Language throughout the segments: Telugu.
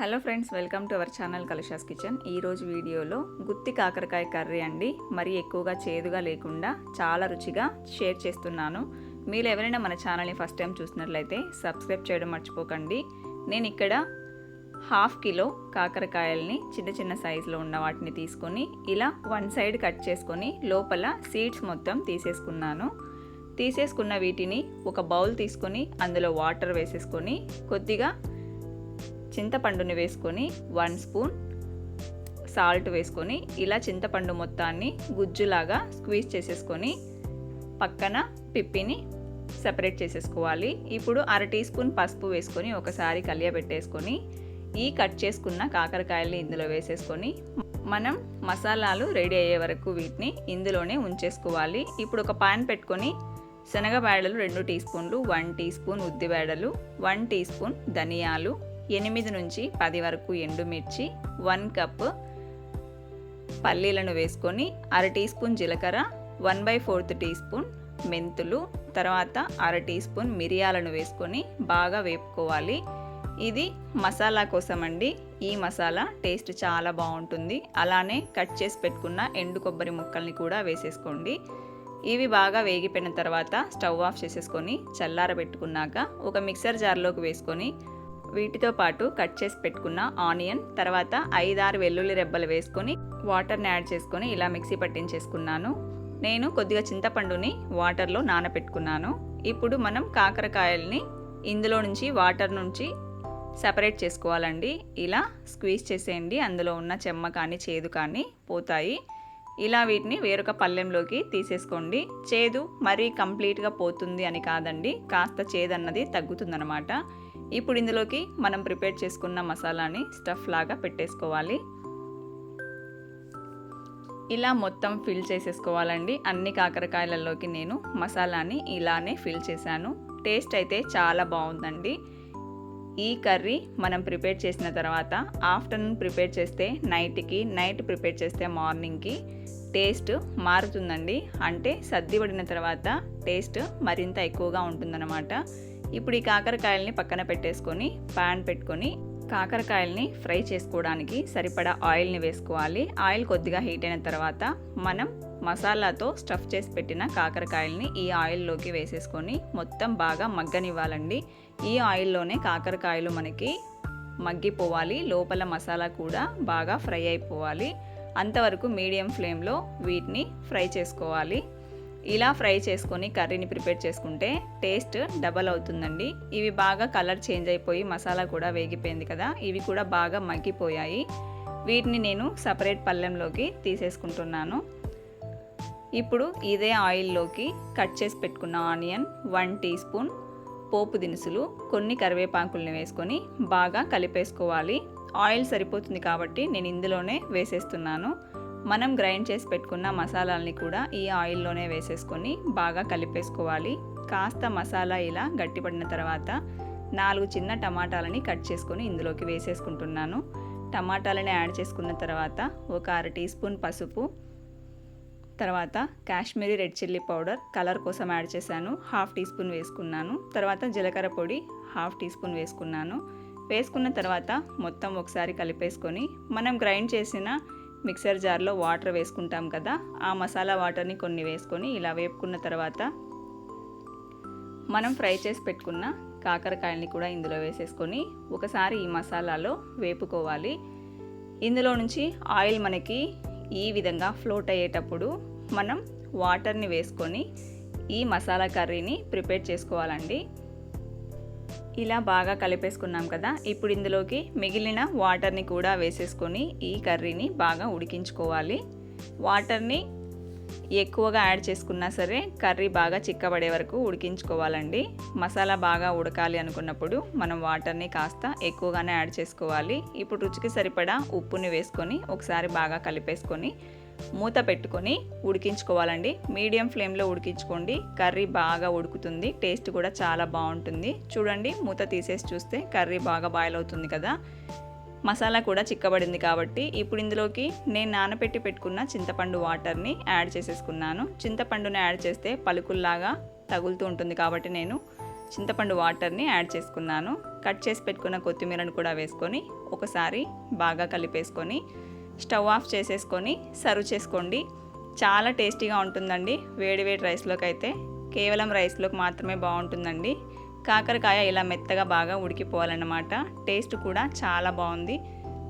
Hello friends welcome to our channel Kalusha's kitchen. ఈరోజు వీడియోలో గుత్తి కాకరకాయ కర్రీ అండి. మరి ఎక్కువగా చేదుగా లేకుండా చాలా రుచిగా షేర్ చేస్తున్నాను. మీరు ఎవరైనా మన ఛానల్ని ఫస్ట్ టైం చూసినట్లయితే సబ్స్క్రైబ్ చేయడం మర్చిపోకండి. నేను ఇక్కడ హాఫ్ కిలో కాకరకాయల్ని చిన్న చిన్న సైజులో ఉన్న వాటిని తీసుకొని ఇలా వన్ సైడ్ కట్ చేసుకొని లోపల సీడ్స్ మొత్తం తీసేసుకున్నాను. తీసేసుకున్న వీటిని ఒక బౌల్ తీసుకొని అందులో వాటర్ వేసేసుకొని కొద్దిగా చింతపండుని వేసుకొని వన్ స్పూన్ సాల్ట్ వేసుకొని ఇలా చింతపండు మొత్తాన్ని గుజ్జులాగా స్క్వీజ్ చేసేసుకొని పక్కన పిప్పిని సపరేట్ చేసేసుకోవాలి. ఇప్పుడు అర టీ స్పూన్ పసుపు వేసుకొని ఒకసారి కలియబెట్టేసుకొని ఈ కట్ చేసుకున్న కాకరకాయల్ని ఇందులో వేసేసుకొని మనం మసాలాలు రెడీ అయ్యే వరకు వీటిని ఇందులోనే ఉంచేసుకోవాలి. ఇప్పుడు ఒక పాన్ పెట్టుకొని శనగబేడలు రెండు టీ స్పూన్లు వన్ టీ స్పూన్ ఉద్దిబేడలు వన్ టీ స్పూన్ ధనియాలు ఎనిమిది నుంచి పది వరకు ఎండుమిర్చి వన్ కప్ పల్లీలను వేసుకొని అర టీ స్పూన్ జీలకర్ర one by fourth teaspoon మెంతులు తర్వాత అర టీ స్పూన్ మిరియాలను వేసుకొని బాగా వేపుకోవాలి. ఇది మసాలా కోసం అండి ఈ మసాలా టేస్ట్ చాలా బాగుంటుంది. అలానే కట్ చేసి పెట్టుకున్న ఎండు కొబ్బరి ముక్కల్ని కూడా వేసేసుకోండి. ఇవి బాగా వేగిపోయిన తర్వాత స్టవ్ ఆఫ్ చేసేసుకొని చల్లారబెట్టుకున్నాక ఒక మిక్సర్ జార్లోకి వేసుకొని వీటితో పాటు కట్ చేసి పెట్టుకున్న ఆనియన్ తర్వాత ఐదారు వెల్లుల్లి రెబ్బలు వేసుకొని వాటర్ని యాడ్ చేసుకొని ఇలా మిక్సీ పట్టించేసుకున్నాను. నేను కొద్దిగా చింతపండుని వాటర్లో నానబెట్టుకున్నాను ఇప్పుడు మనం కాకరకాయల్ని ఇందులో నుంచి వాటర్ నుంచి సపరేట్ చేసుకోవాలండి. ఇలా స్క్వీజ్ చేసేయండి. అందులో ఉన్న చెమ్మ కానీ చేదు కానీ పోతాయి. ఇలా వీటిని వేరొక పళ్ళెంలోకి తీసేసుకోండి. చేదు మరీ కంప్లీట్గా పోతుంది అని కాదండి. కాస్త చేదు అన్నది తగ్గుతుందనమాట ఇప్పుడు ఇందులోకి మనం ప్రిపేర్ చేసుకున్న మసాలాని స్టఫ్ లాగా పెట్టేసుకోవాలి. ఇలా మొత్తం ఫిల్ చేసేసుకోవాలండి. అన్ని కాకరకాయలలోకి నేను మసాలాని ఇలానే ఫిల్ చేశాను. టేస్ట్ అయితే చాలా బాగుందండి. ఈ కర్రీ మనం ప్రిపేర్ చేసిన తర్వాత ఆఫ్టర్నూన్ ప్రిపేర్ చేస్తే నైట్కి నైట్ ప్రిపేర్ చేస్తే మార్నింగ్కి టేస్ట్ మారుతుందండి. అంటే సర్ది పడిన తర్వాత టేస్ట్ మరింత ఎక్కువగా ఉంటుందన్నమాట. ఇప్పుడు ఈ కాకరకాయల్ని పక్కన పెట్టేసుకొని పాన్ పెట్టుకొని కాకరకాయల్ని ఫ్రై చేసుకోవడానికి సరిపడా ఆయిల్ని వేసుకోవాలి. ఆయిల్ కొద్దిగా హీట్ అయిన తర్వాత మనం మసాలాతో స్టఫ్ చేసి పెట్టిన కాకరకాయల్ని ఈ ఆయిల్లోకి వేసేసుకొని మొత్తం బాగా మగ్గనివ్వాలండి. ఈ ఆయిల్లోనే కాకరకాయలు మనకి మగ్గిపోవాలి. లోపల మసాలా కూడా బాగా ఫ్రై అయిపోవాలి. అంతవరకు మీడియం ఫ్లేమ్లో వీటిని ఫ్రై చేసుకోవాలి. ఇలా ఫ్రై చేసుకొని కర్రీని ప్రిపేర్ చేసుకుంటే టేస్ట్ డబల్ అవుతుందండి. ఇవి బాగా కలర్ చేంజ్ అయిపోయి మసాలా కూడా వేగిపోయింది కదా ఇవి కూడా బాగా మగ్గిపోయాయి. వీటిని నేను సపరేట్ పళ్ళెంలోకి తీసేసుకుంటున్నాను. ఇప్పుడు ఇదే ఆయిల్లోకి కట్ చేసి పెట్టుకున్న ఆనియన్ వన్ టీ స్పూన్ పోపు దినుసులు కొన్ని కరివేపాకుల్ని వేసుకొని బాగా కలిపేసుకోవాలి. ఆయిల్ సరిపోతుంది కాబట్టి నేను ఇందులోనే వేసేస్తున్నాను. మనం గ్రైండ్ చేసి పెట్టుకున్న మసాలాల్ని కూడా ఈ ఆయిల్లోనే వేసేసుకొని బాగా కలిపేసుకోవాలి. కాస్త మసాలా ఇలా గట్టిపడిన తర్వాత నాలుగు చిన్న టమాటాలని కట్ చేసుకొని ఇందులోకి వేసేసుకుంటున్నాను. టమాటాలని యాడ్ చేసుకున్న తర్వాత ఒక అర టీ స్పూన్ పసుపు తర్వాత Kashmiri red chilli powder colour కోసం యాడ్ చేశాను. హాఫ్ టీ స్పూన్ వేసుకున్నాను. తర్వాత జీలకర్ర పొడి హాఫ్ టీ స్పూన్ వేసుకున్నాను. వేసుకున్న తర్వాత మొత్తం ఒకసారి కలిపేసుకొని మనం గ్రైండ్ చేసిన మిక్సర్ జార్లో వాటర్ వేసుకుంటాం కదా ఆ మసాలా వాటర్ని కొన్ని వేసుకొని ఇలా వేపుకున్న తర్వాత మనం ఫ్రై చేసి పెట్టుకున్న కాకరకాయల్ని కూడా ఇందులో వేసేసుకొని ఒకసారి ఈ మసాలాలో వేపుకోవాలి. ఇందులో నుంచి ఆయిల్ మనకి ఈ విధంగా ఫ్లోట్ అయ్యేటప్పుడు మనం వాటర్ని వేసుకొని ఈ మసాలా కర్రీని ప్రిపేర్ చేసుకోవాలండి. ఇలా బాగా కలిపేసుకున్నాం కదా ఇప్పుడు ఇందులోకి మిగిలిన వాటర్ని కూడా వేసేసుకొని ఈ కర్రీని బాగా ఉడికించుకోవాలి. వాటర్ని ఎక్కువగా యాడ్ చేసుకున్నా సరే కర్రీ బాగా చిక్కబడే వరకు ఉడికించుకోవాలండి. మసాలా బాగా ఉడకాలి అనుకున్నప్పుడు మనం వాటర్ని కాస్త ఎక్కువగానే యాడ్ చేసుకోవాలి. ఇప్పుడు రుచికి సరిపడా ఉప్పుని వేసుకొని ఒకసారి బాగా కలిపేసుకొని మూత పెట్టుకొని ఉడికించుకోవాలండి. మీడియం ఫ్లేమ్లో ఉడికించుకోండి. కర్రీ బాగా ఉడుకుతుంది. టేస్ట్ కూడా చాలా బాగుంటుంది. చూడండి మూత తీసేసి చూస్తే కర్రీ బాగా బాయిల్ అవుతుంది కదా. మసాలా కూడా చిక్కబడింది కాబట్టి ఇప్పుడు ఇందులోకి నేను నానబెట్టి పెట్టుకున్న చింతపండు వాటర్ని యాడ్ చేసేసుకున్నాను. చింతపండుని యాడ్ చేస్తే పలుకుల్లాగా తగులుతూ ఉంటుంది కాబట్టి నేను చింతపండు వాటర్ని యాడ్ చేసుకున్నాను. కట్ చేసి పెట్టుకున్న కొత్తిమీరను కూడా వేసుకొని ఒకసారి బాగా కలిపేసుకొని స్టవ్ ఆఫ్ చేసేసుకొని సర్వ్ చేసుకోండి. చాలా టేస్టీగా ఉంటుందండి వేడి వేడి రైస్లోకి అయితే. కేవలం రైస్లోకి మాత్రమే బాగుంటుందండి. కాకరకాయ ఇలా మెత్తగా బాగా ఉడికిపోవాలన్నమాట. టేస్ట్ కూడా చాలా బాగుంది.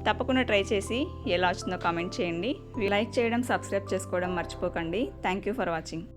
తప్పకుండా ట్రై చేసి ఎలా వచ్చిందో కామెంట్ చేయండి. లైక్ చేయడం సబ్స్క్రైబ్ చేసుకోవడం మర్చిపోకండి. Thank you for watching.